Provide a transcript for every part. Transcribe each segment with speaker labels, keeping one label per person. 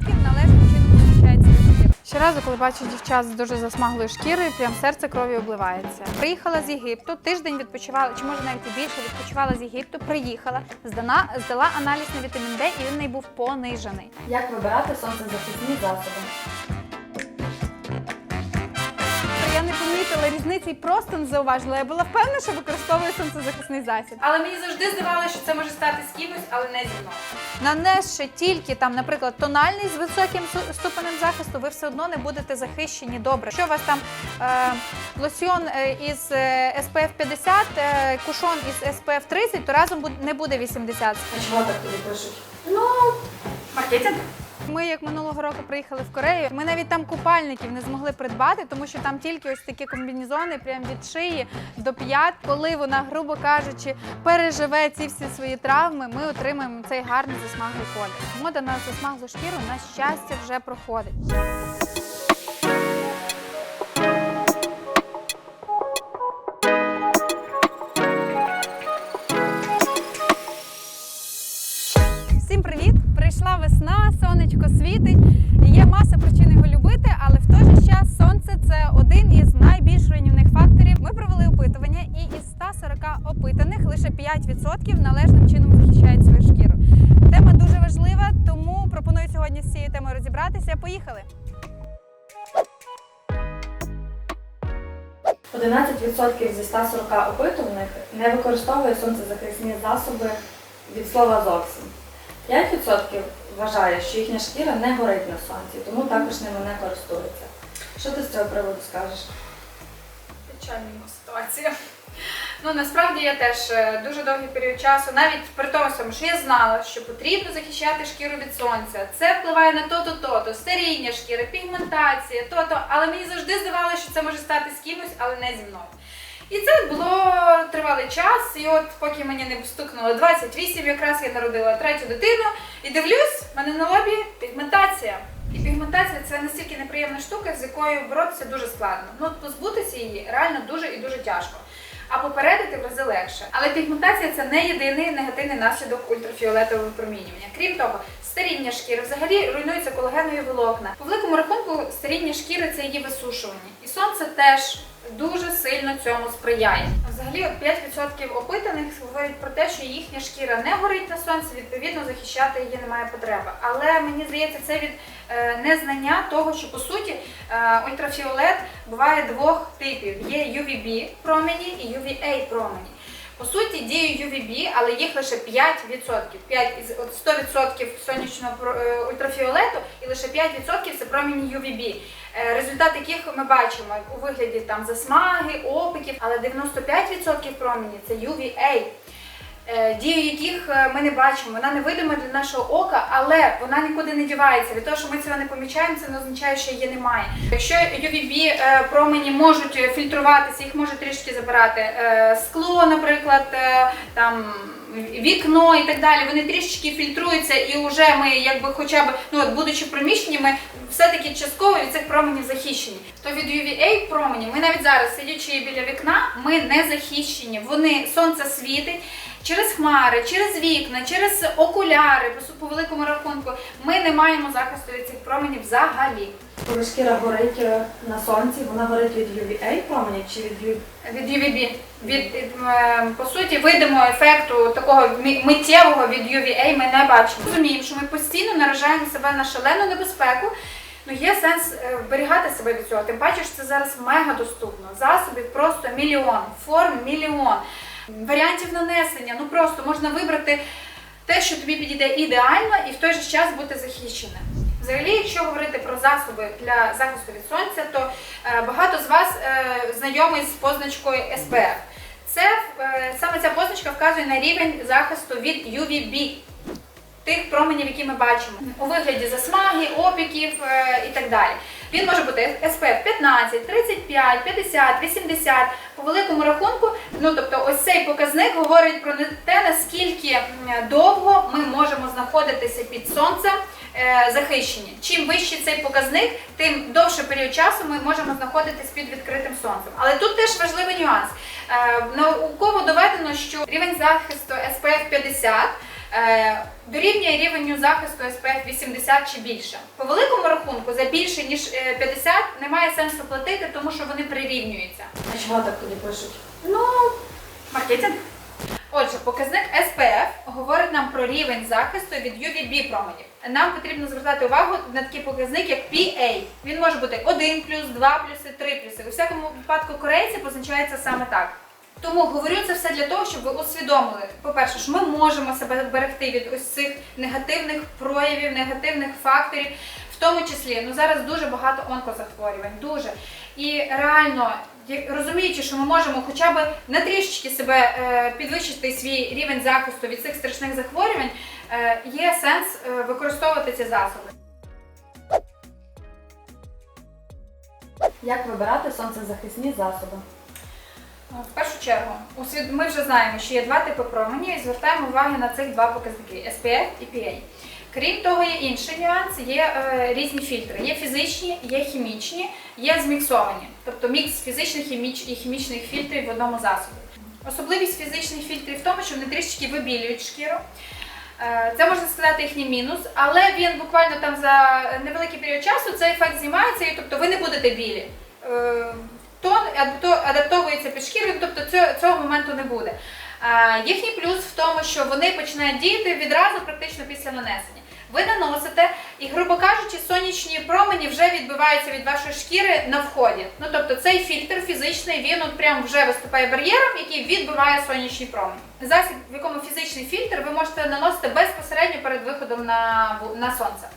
Speaker 1: належним чином захищається від. Щоразу, коли бачу дівчат з дуже засмаглою шкірою, прям серце кров'ю обливається. Приїхала з Єгипту, тиждень відпочивала, чи може навіть і більше відпочивала з Єгипту, приїхала, здана, здала аналіз на вітамін Д, і він неї був понижений.
Speaker 2: Як вибирати сонцезахисні засоби?
Speaker 1: Я не помітила різниці і просто не зауважила. Я була впевнена, що використовую сонцезахисний засіб.
Speaker 3: Але мені завжди здавалося, що це може стати з кимось, але не зі мною.
Speaker 1: Нанесши тільки там, наприклад, тональний з високим ступенем захисту, ви все одно не будете захищені добре. Якщо у вас там е, лосьйон е, із е, SPF 50, е, кушон із SPF 30, то разом не буде 80.
Speaker 2: А чого так тобі пишуть?
Speaker 3: Ну Маркетинг?
Speaker 1: Ми як минулого року приїхали в Корею. Ми навіть там купальників не змогли придбати, тому що там тільки ось такі комбінезони, прям від шиї до п'ят. Коли вона, грубо кажучи, переживе ці всі свої травми, ми отримаємо цей гарний засмаглий колір. Мода на засмаглу шкіру на щастя вже проходить. Всім привіт! Прийшла весна, сонечко світить. І є маса причин його любити, але в той же час сонце це один із найбільш руйнівних факторів. Ми провели опитування, і із 140 опитаних лише 5% належним чином захищають свою шкіру. Тема дуже важлива, тому пропоную сьогодні з цією темою розібратися. Поїхали!
Speaker 2: 11% зі 140 опитуваних не використовує сонцезахисні засоби від слова зовсім. 5% вважає, що їхня шкіра не горить на сонці, тому також ними не користуються. Що ти з цього приводу скажеш?
Speaker 3: Печальна ситуація. Ну насправді я теж е, дуже довгий період часу, навіть при тому що я знала, що потрібно захищати шкіру від сонця. Це впливає на то-то, то-то, старіння шкіри, пігментація, то-то. Але мені завжди здавалося, що це може стати з кимось, але не зі мною. І це було тривалий час. І от поки мені не стукнуло 28, якраз я народила третю дитину, і дивлюсь, в мене на лобі пігментація. І пігментація це настільки неприємна штука, з якою боротися дуже складно. Ну позбутися її реально дуже і дуже тяжко. А попередити в рази легше. Але пігментація це не єдиний негативний наслідок ультрафіолетового випромінювання. Крім того, старіння шкіри взагалі руйнуються колагенові волокна. По великому рахунку, старіння шкіри це її висушування. І сонце теж дуже сильно цьому сприяє. Взагалі, от 5% опитаних говорять про те, що їхня шкіра не горить на сонці, відповідно захищати її немає потреби. Але мені здається, це від е, незнання того, що по суті е, ультрафіолет буває двох типів: є UVB промені і UVA промені. По суті, діє UVB, але їх лише 5%. 5 із 100% сонячного е, ультрафіолету і лише 5% це промені UVB. Е, Результат яких ми бачимо у вигляді там засмаги, опіків, але 95% промені це UVA. е, Дію яких е, ми не бачимо, вона невидима для нашого ока, але вона нікуди не дівається. Від того, що ми цього не помічаємо, це не означає, що її немає. Якщо UVB промені можуть фільтруватися, їх може трішки забирати скло, наприклад, там вікно і так далі. Вони трішечки фільтруються, і вже ми, якби, хоча б ну от будучи в приміщенні, ми все-таки частково від цих променів захищені. То від UVA променів ми навіть зараз, сидячи біля вікна, ми не захищені. Вони сонце світить. Через хмари, через вікна, через окуляри, по, су- по великому рахунку, ми не маємо захисту від цих променів взагалі.
Speaker 2: Коли шкіра горить е, на сонці, вона горить від UVA променів чи від UV?
Speaker 3: Від UVB. Від, е, по суті, видимого ефекту такого миттєвого від UVA ми не бачимо. Розуміємо, що ми постійно наражаємо себе на шалену небезпеку. Ну, є сенс е, вберігати себе від цього. Тим паче, що це зараз мега доступно. Засобів просто мільйон, форм мільйон, варіантів нанесення. Ну просто можна вибрати те, що тобі підійде ідеально, і в той же час бути захищеним. Взагалі, якщо говорити про засоби для захисту від сонця, то е, багато з вас е, знайомі з позначкою SPF. Це е, саме ця позначка вказує на рівень захисту від UVB, тих променів, які ми бачимо у вигляді засмаги, опіків е, і так далі. Він може бути SPF 15, 35, 50, 80. По великому рахунку, ну тобто, ось цей показник говорить про те, наскільки довго ми можемо знаходитися під сонцем е, захищені. Чим вищий цей показник, тим довший період часу ми можемо знаходитись під відкритим сонцем. Але тут теж важливий нюанс. Е, Науково доведено, що рівень захисту SPF 50 е, дорівнює рівню захисту SPF 80 чи більше. По великому рахунку за більше ніж е, 50 немає сенсу платити, тому що вони прирівнюються.
Speaker 2: А чого так тоді пишуть?
Speaker 3: Ну, маркетинг. Отже, показник SPF говорить нам про рівень захисту від UVB променів. Нам потрібно звертати увагу на такий показник, як PA. Він може бути 1 плюс, 2 плюси, 3 плюси. У всякому випадку корейці позначається саме так. Тому говорю це все для того, щоб ви усвідомили, по-перше, що ми можемо себе берегти від ось цих негативних проявів, негативних факторів, в тому числі ну зараз дуже багато онкозахворювань, дуже. І реально, розуміючи, що ми можемо хоча б на трішечки себе е, підвищити свій рівень захисту від цих страшних захворювань, е, є сенс е, використовувати ці засоби.
Speaker 2: Як вибирати сонцезахисні засоби?
Speaker 3: В першу чергу, ми вже знаємо, що є два типи променів і звертаємо увагу на цих два показники SPF і PA. Крім того, є інший нюанс, є е, різні фільтри. Є фізичні, є хімічні, є зміксовані, тобто мікс фізичних хіміч- і хімічних фільтрів в одному засобі. Особливість фізичних фільтрів в тому, що вони трішки вибілюють шкіру. Е, Це можна сказати їхній мінус, але він буквально там за невеликий період часу цей ефект знімається, і тобто ви не будете білі. Тон адапто- адаптовується під шкірою, тобто цього, моменту не буде. Їхній плюс в тому, що вони починають діяти відразу, практично після нанесення. Ви наносите, і, грубо кажучи, сонячні промені вже відбиваються від вашої шкіри на вході. Ну тобто цей фільтр фізичний, він от прям вже виступає бар'єром, який відбиває сонячні промені. Засіб, в якому фізичний фільтр, ви можете наносити безпосередньо перед виходом на, на сонце.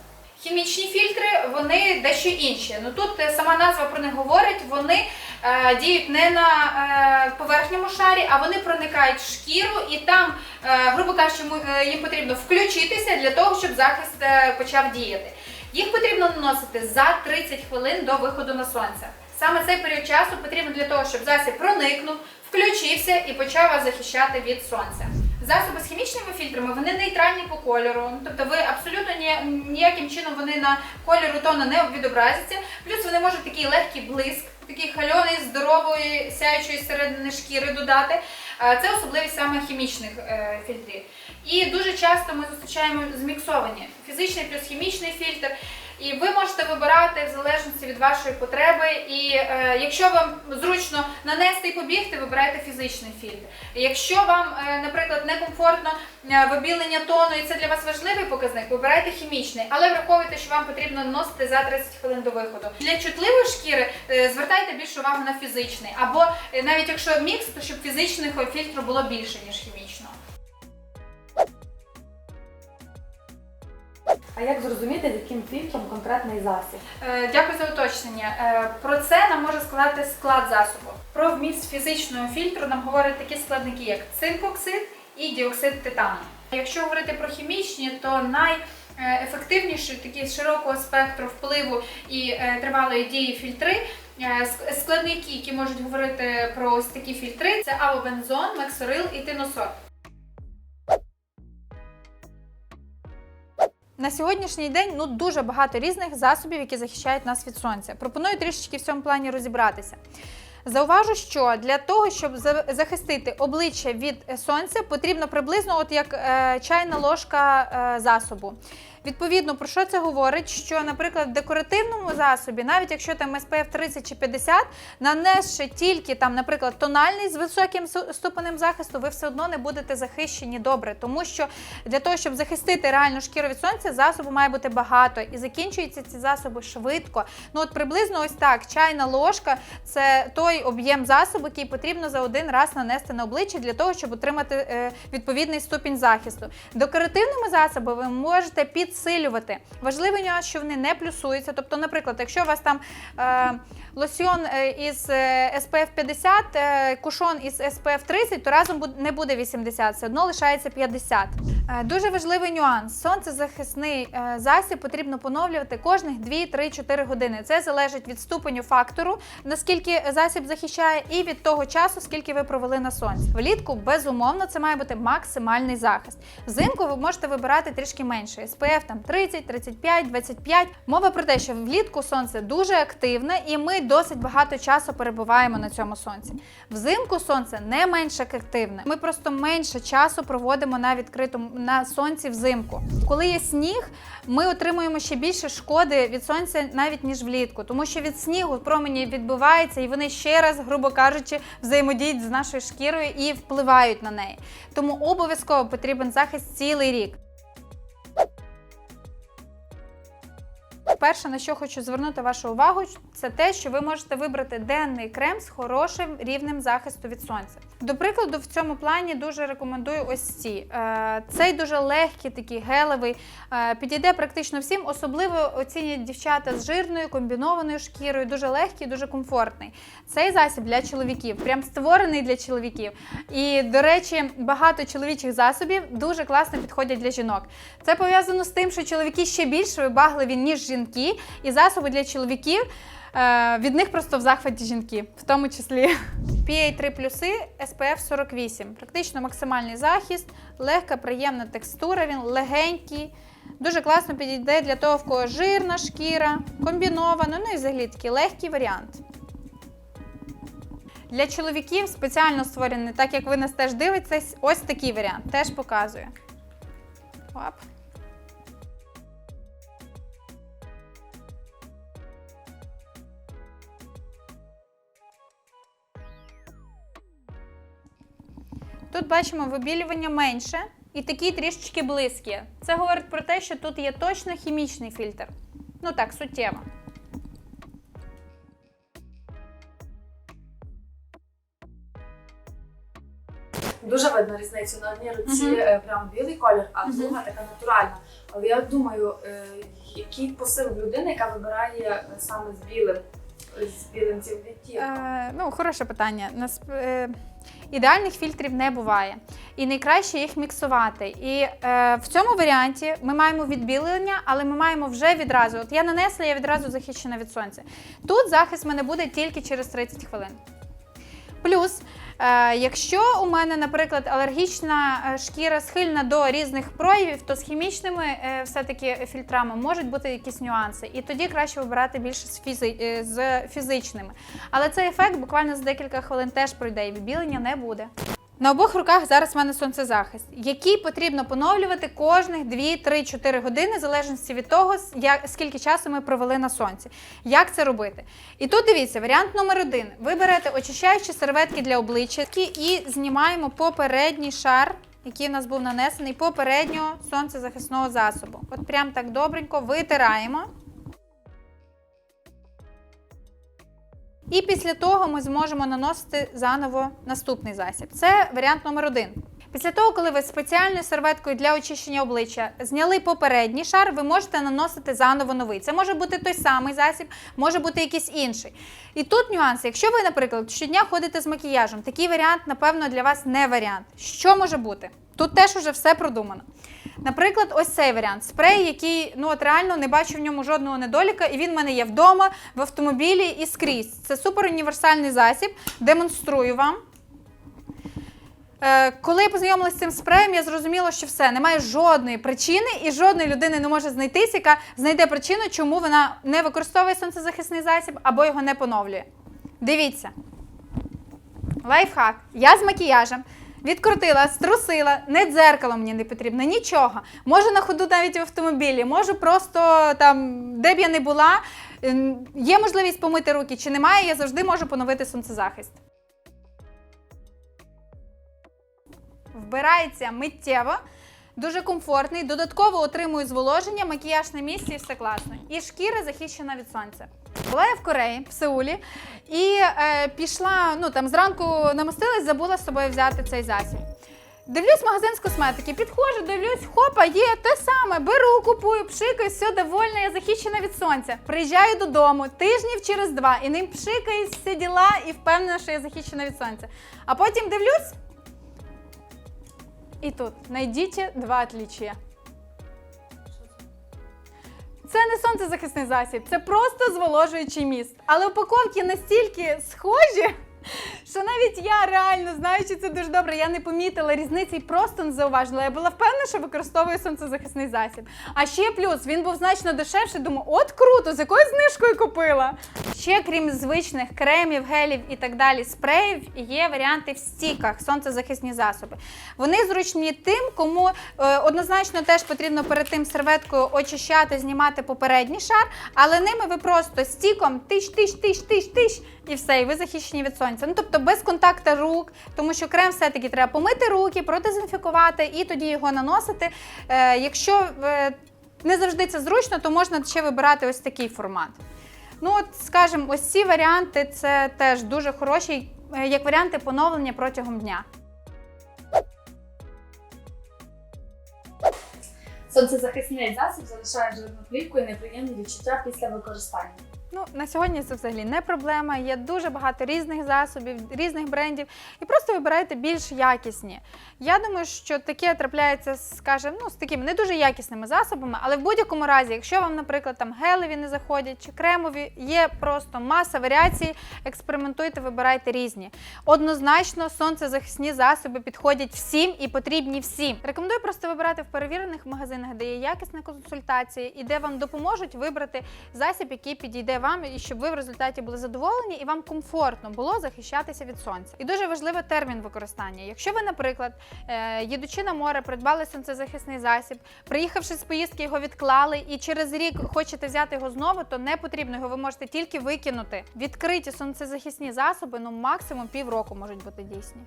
Speaker 3: Хімічні фільтри вони дещо інші. Ну тут е, сама назва про них говорить. Вони е, діють не на е, поверхньому шарі, а вони проникають в шкіру, і там, е, грубо кажучи, е, їм потрібно включитися для того, щоб захист е, почав діяти. Їх потрібно наносити за 30 хвилин до виходу на сонце. Саме цей період часу потрібен для того, щоб засіб проникнув, включився і почав вас захищати від сонця. Засоби з хімічними фільтрами вони нейтральні по кольору, ну, тобто ви абсолютно ніяким чином вони на кольору тону не відобразяться. Плюс вони можуть такий легкий блиск, такий хальоний, здорової, сяючої середини шкіри додати. Це особливість саме хімічних е, фільтрів. І дуже часто ми зустрічаємо зміксовані фізичний плюс хімічний фільтр. І ви можете вибирати в залежності від вашої потреби. І е, якщо вам зручно нанести і побігти, вибирайте фізичний фільтр. Якщо вам, е, наприклад, некомфортно е, вибілення тону, і це для вас важливий показник, вибирайте хімічний, але враховуйте, що вам потрібно наносити за 30 хвилин до виходу. Для чутливої шкіри е, звертайте більше увагу на фізичний, або е, навіть якщо мікс, то щоб фізичного фільтру було більше ніж хімічного.
Speaker 2: А як зрозуміти, з яким фільтром конкретний засіб?
Speaker 3: Е, Дякую за уточнення. Е, Про це нам може сказати склад засобу. Про вміст фізичного фільтру нам говорять такі складники, як цинкоксид і діоксид титану. Якщо говорити про хімічні, то найефективніші такі з широкого спектру впливу і е, тривалої дії фільтри. е, Складники, які можуть говорити про ось такі фільтри, це авобензон, мексорил і тиносор.
Speaker 4: На сьогоднішній день ну дуже багато різних засобів, які захищають нас від сонця. Пропоную трішечки в цьому плані розібратися. Зауважу, що для того, щоб захистити обличчя від е, сонця, потрібно приблизно от як е, чайна ложка е, засобу. Відповідно, про що це говорить? Що, наприклад, в декоративному засобі, навіть якщо там SPF 30 чи 50, нанесши тільки там, наприклад, тональний з високим ступенем захисту, ви все одно не будете захищені добре, тому що для того, щоб захистити реальну шкіру від сонця, засобу має бути багато і закінчуються ці засоби швидко. Ну от приблизно ось так. Чайна ложка це той об'єм засобу, який потрібно за один раз нанести на обличчя для того, щоб отримати е, відповідний ступінь захисту. Декоративними засобами ви можете підсилювати. Важливий нюанс, що вони не плюсуються. Тобто, наприклад, якщо у вас там е, лосьон е, із е, SPF 50, е, кушон із SPF 30, то разом не буде 80, все одно лишається 50. Е, Дуже важливий нюанс. Сонцезахисний е, засіб потрібно поновлювати кожних 2, 3, 4 години. Це залежить від ступеню фактору, наскільки засіб захищає, і від того часу, скільки ви провели на сонці. Влітку, безумовно, це має бути максимальний захист. Взимку ви можете вибирати трішки менше. SPF
Speaker 3: там 30, 35, 25. Мова про те, що влітку сонце дуже активне, і ми досить багато часу перебуваємо на цьому сонці. Взимку сонце не менш активне. Ми просто менше часу проводимо на відкритому на сонці взимку. Коли є сніг, ми отримуємо ще більше шкоди від сонця навіть ніж влітку, тому що від снігу промені відбиваються, і вони ще раз, грубо кажучи, взаємодіють з нашою шкірою і впливають на неї. Тому обов'язково потрібен захист цілий рік. Перше, на що хочу звернути вашу увагу, це те, що ви можете вибрати денний крем з хорошим рівнем захисту від сонця. До прикладу, в цьому плані дуже рекомендую ось ці. Е, Цей дуже легкий, такий гелевий, е, підійде практично всім. Особливо оцінять дівчата з жирною комбінованою шкірою, дуже легкий, дуже комфортний. Цей засіб для чоловіків, прям створений для чоловіків. І, до речі, багато чоловічих засобів дуже класно підходять для жінок. Це пов'язано з тим, що чоловіки ще більш вибагливі, ніж жінки, і засоби для чоловіків. Е, Від них просто в захваті жінки, в тому числі PA3 плюси SPF 48. Практично максимальний захист, легка, приємна текстура, він легенький. Дуже класно підійде для того, в кого жирна шкіра, комбінована, ну і взагалі такий легкий варіант. Для чоловіків спеціально створений, так як ви нас теж дивитесь, ось такий варіант. Теж показую. Оп. Тут бачимо вибілювання менше і такі трішечки близькі. Це говорить про те, що тут є точно хімічний фільтр. Ну так, суттєво.
Speaker 2: Дуже видно різницю на одній руці
Speaker 3: Мгм.
Speaker 2: е, прям білий колір, а друга така натуральна. Але я думаю, е, який посил людини, яка вибирає е, саме з білим, з білим.
Speaker 3: Е, ну, хороше питання. Е, ідеальних фільтрів не буває. І найкраще їх міксувати. І е, в цьому варіанті ми маємо відбілення, але ми маємо вже відразу. От я нанесла, я відразу захищена від сонця. Тут захист мене буде тільки через 30 хвилин. Плюс, якщо у мене, наприклад, алергічна е, шкіра схильна до різних проявів, то з хімічними е, все-таки фільтрами можуть бути якісь нюанси. І тоді краще вибирати більше з, фізи- е, з фізичними. Але цей ефект буквально за декілька хвилин теж пройде, і відбілення не буде. На обох руках зараз в мене сонцезахист, який потрібно поновлювати кожних 2, 3, 4 години, в залежності від того, скільки часу ми провели на сонці. Як це робити? І тут дивіться, варіант номер один. Ви берете очищаючі серветки для обличчя і знімаємо попередній шар, який у нас був нанесений попереднього сонцезахисного засобу. От прям так добренько витираємо. І після того ми зможемо наносити заново наступний засіб. Це варіант номер один. Після того, коли ви спеціальною серветкою для очищення обличчя зняли попередній шар, ви можете наносити заново новий. Це може бути той самий засіб, може бути якийсь інший. І тут нюанс, якщо ви, наприклад, щодня ходите з макіяжем, такий варіант, напевно, для вас не варіант. Що може бути? Тут теж уже все продумано. Наприклад, ось цей варіант спрей, який ну от реально не бачу в ньому жодного недоліка, і він в мене є вдома, в автомобілі і скрізь. Це супер універсальний засіб. Демонструю вам. Е, коли я познайомилася з цим спреєм, я зрозуміла, що все, немає жодної причини, і жодної людини не може знайтись, яка знайде причину, чому вона не використовує сонцезахисний засіб або його не поновлює. Дивіться. Лайфхак. Я з макіяжем. Відкрутила, струсила, не дзеркало мені не потрібно, нічого. Можу на ходу навіть в автомобілі, можу просто там, де б я не була, є можливість помити руки чи немає, я завжди можу поновити сонцезахист. Вбирається миттєво, дуже комфортний, додатково отримую зволоження, макіяж на місці і все класно. І шкіра захищена від сонця. Була я в Кореї, в Сеулі, і е, пішла, ну там зранку намастилась, забула з собою взяти цей засіб. Дивлюсь магазин з косметики, підходжу, дивлюсь, хопа, є те саме, беру, купую, пшикаю, все довольна, я захищена від сонця. Приїжджаю додому тижнів через два і ним пшикаю всі діла і впевнена, що я захищена від сонця. А потім дивлюсь. І тут знайдіть два отличия. Це не сонцезахисний засіб, це просто зволожуючий міст. Але упаковки настільки схожі, що навіть я реально знаючи це дуже добре, я не помітила різниці і просто не зауважила. Я була впевнена, що використовую сонцезахисний засіб. А ще плюс він був значно дешевший. Думаю, от круто, з якою знижкою купила. Ще крім звичних кремів, гелів і так далі, спреїв, є варіанти в стіках, сонцезахисні засоби. Вони зручні тим, кому е, однозначно теж потрібно перед тим серветкою очищати, знімати попередній шар, але ними ви просто стіком тиш, тиш, тиш, тиш, тиш, і все, і ви захищені від сонця. Ну тобто без контакту рук, тому що крем все-таки треба помити руки, продезінфікувати і тоді його наносити. Е, якщо е, не завжди це зручно, то можна ще вибирати ось такий формат. Ну, от, скажімо, ось ці варіанти це теж дуже хороші, е, як варіанти поновлення протягом дня.
Speaker 2: Сонцезахисний засіб залишає жирну плівку і неприємні відчуття після використання.
Speaker 3: Ну, на сьогодні це взагалі не проблема. Є дуже багато різних засобів, різних брендів, і просто вибирайте більш якісні. Я думаю, що таке трапляється, скажімо, ну, з такими не дуже якісними засобами, але в будь-якому разі, якщо вам, наприклад, там гелеві не заходять чи кремові, є просто маса варіацій, експериментуйте, вибирайте різні. Однозначно, сонцезахисні засоби підходять всім і потрібні всім. Рекомендую просто вибирати в перевірених магазинах, де є якісна консультація і де вам допоможуть вибрати засіб, який підійде вам, і щоб ви в результаті були задоволені і вам комфортно було захищатися від сонця. І дуже важливий термін використання. Якщо ви, наприклад, е, їдучи на море, придбали сонцезахисний засіб, приїхавши з поїздки, його відклали, і через рік хочете взяти його знову, то не потрібно його. Ви можете тільки викинути. Відкриті сонцезахисні засоби, ну максимум півроку можуть бути дійсні.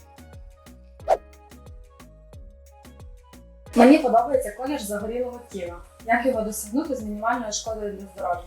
Speaker 2: Мені подобається колір загорілого тіла. Як його досягнути з мінімальною шкодою для здоров'я?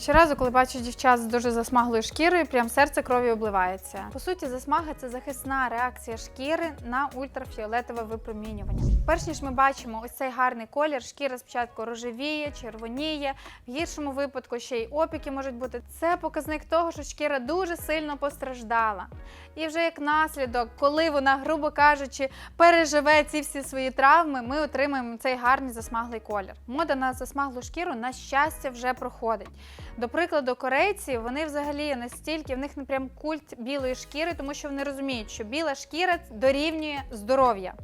Speaker 3: Щоразу, коли бачу дівчат з дуже засмаглою шкірою, прям серце кров'ю обливається. По суті, засмага це захисна реакція шкіри на ультрафіолетове випромінювання. Перш ніж ми бачимо ось цей гарний колір, шкіра спочатку рожевіє, червоніє. В гіршому випадку ще й опіки можуть бути. Це показник того, що шкіра дуже сильно постраждала. І вже як наслідок, коли вона, грубо кажучи, переживе ці всі свої травми, ми отримаємо цей гарний засмаглий колір. Мода на засмаглу шкіру, на щастя, вже проходить. До прикладу, корейці вони взагалі настільки в них не прям культ білої шкіри, тому що вони розуміють, що біла шкіра дорівнює здоров'я.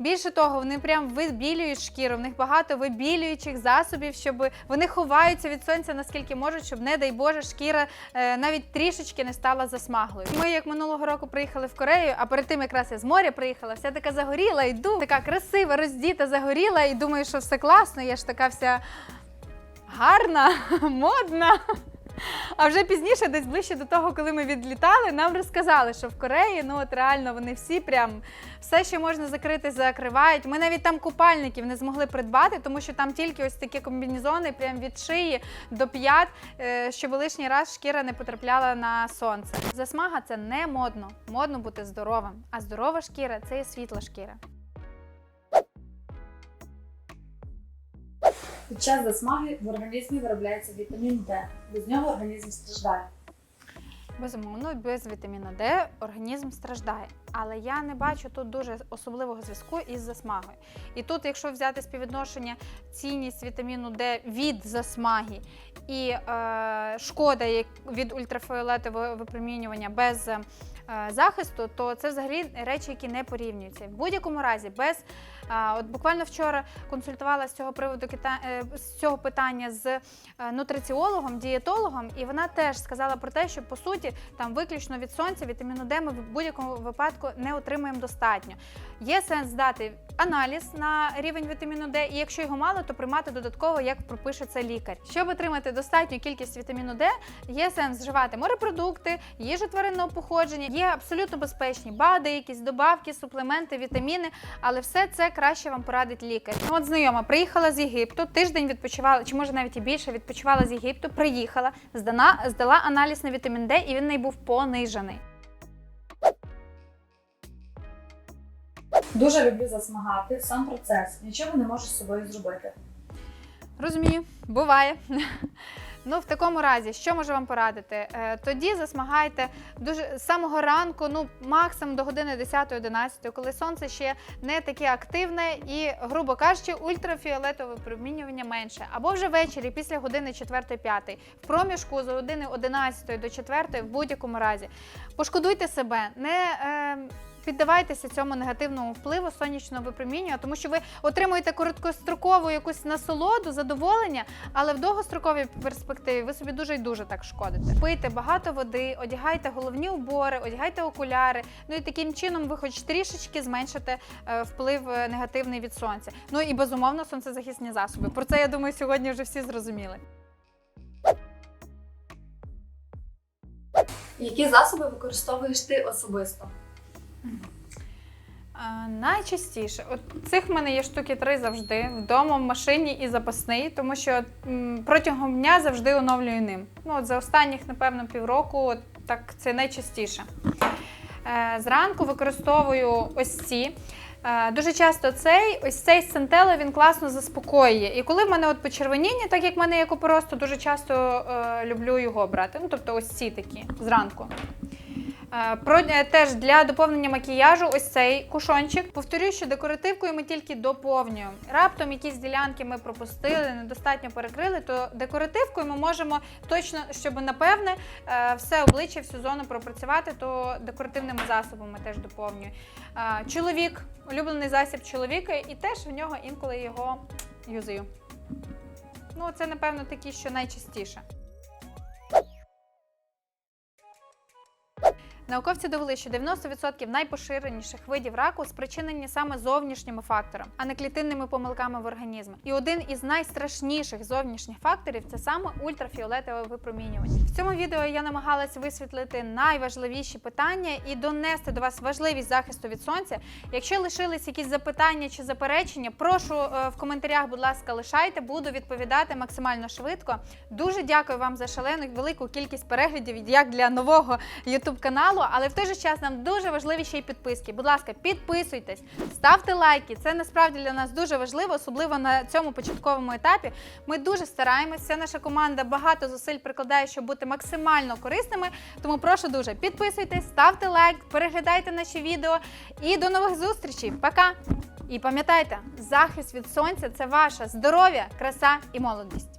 Speaker 3: Більше того, вони прям вибілюють шкіру, в них багато вибілюючих засобів, щоб вони ховаються від сонця наскільки можуть, щоб, не дай Боже, шкіра е, навіть трішечки не стала засмаглою. Ми як минулого року приїхали в Корею, а перед тим якраз я з моря приїхала, вся така загоріла, йду, така красива, роздіта, загоріла, і думаю, що все класно. Я ж така вся гарна, модна. А вже пізніше, десь ближче до того, коли ми відлітали, нам розказали, що в Кореї ну от реально вони всі прям все, що можна закрити, закривають. Ми навіть там купальників не змогли придбати, тому що там тільки ось такі комбінезони, прям від шиї до п'ят, е, щоб лишній раз шкіра не потрапляла на сонце. Засмага це не модно. Модно бути здоровим. А здорова шкіра це є світла шкіра.
Speaker 2: Під час засмаги в організмі виробляється вітамін Д. Без нього організм страждає.
Speaker 3: Безумовно, без вітаміну Д організм страждає. Але я не бачу тут дуже особливого зв'язку із засмагою. І тут, якщо взяти співвідношення цінність вітаміну Д від засмаги і е, шкода від ультрафіолетового випромінювання без е, захисту, то це взагалі речі, які не порівнюються. В будь-якому разі, без а, от буквально вчора консультувала з цього приводу е, з цього питання з е, нутриціологом, дієтологом, і вона теж сказала про те, що по суті там виключно від сонця вітаміну Д ми в будь-якому випадку не отримаємо достатньо. Є сенс здати аналіз на рівень вітаміну Д, і якщо його мало, то приймати додатково, як пропише це лікар. Щоб отримати достатню кількість вітаміну Д, є сенс вживати морепродукти, їжу тваринного походження. Є абсолютно безпечні БАДи, якісь добавки, суплементи, вітаміни, але все це краще вам порадить лікар. Ну, от знайома приїхала з Єгипту, тиждень відпочивала, чи може навіть і більше відпочивала з Єгипту, приїхала, здана, здала аналіз на вітамін Д, і він в неї був понижений.
Speaker 2: Дуже люблю засмагати, сам процес. Нічого не можу з собою зробити.
Speaker 3: Розумію, буває. Ну, в такому разі, що можу вам порадити? Е, Тоді засмагайте дуже з самого ранку, ну максимум до години 10-11, коли сонце ще не таке активне і, грубо кажучи, ультрафіолетове промінювання менше. Або вже ввечері після години 4-5, в проміжку з години 11 до 4 в будь-якому разі. Пошкодуйте себе, не е, піддавайтеся цьому негативному впливу сонячного випромінювання, тому що ви отримуєте короткострокову якусь насолоду, задоволення, але в довгостроковій перспективі ви собі дуже і дуже так шкодите. Пийте багато води, одягайте головні убори, одягайте окуляри. Ну і таким чином ви хоч трішечки зменшите е, вплив е, негативний від сонця. Ну і безумовно сонцезахисні засоби. Про це я думаю, сьогодні вже всі зрозуміли.
Speaker 2: Які засоби використовуєш ти особисто?
Speaker 3: Найчастіше, от цих в мене є штуки три завжди вдома, в машині і запасний, тому що м, протягом дня завжди оновлюю ним. Ну от за останніх, напевно, півроку от так це найчастіше. Е, Зранку використовую ось ці. Е, Дуже часто цей ось цей з він класно заспокоює. І коли в мене от почервоніння, так як в мене є купорос, то дуже часто е, люблю його брати. Ну тобто ось ці такі зранку. Е, Про, теж для доповнення макіяжу ось цей кушончик. Повторюю, що декоративкою ми тільки доповнюємо. Раптом якісь ділянки ми пропустили, недостатньо перекрили, то декоративкою ми можемо точно, щоб напевне е, все обличчя, всю зону пропрацювати, то декоративними засобами теж доповнюю. Е, Чоловік, улюблений засіб чоловіка, і теж в нього інколи його юзаю. Ну, це, напевно, такі, що найчастіше. Науковці довели, що 90% найпоширеніших видів раку спричинені саме зовнішніми факторами, а не клітинними помилками в організмі. І один із найстрашніших зовнішніх факторів це саме ультрафіолетове випромінювання. В цьому відео я намагалась висвітлити найважливіші питання і донести до вас важливість захисту від сонця. Якщо лишились якісь запитання чи заперечення, прошу е, в коментарях, будь ласка, лишайте, буду відповідати максимально швидко. Дуже дякую вам за шалену велику кількість переглядів як для нового YouTube каналу, але в той же час нам дуже важливі ще й підписки. Будь ласка, підписуйтесь, ставте лайки. Це насправді для нас дуже важливо, особливо на цьому початковому етапі. Ми дуже стараємося. Вся наша команда багато зусиль прикладає, щоб бути максимально корисними. Тому прошу дуже підписуйтесь, ставте лайк, переглядайте наші відео і до нових зустрічей. Пока! І пам'ятайте, захист від сонця це ваше здоров'я, краса і молодість.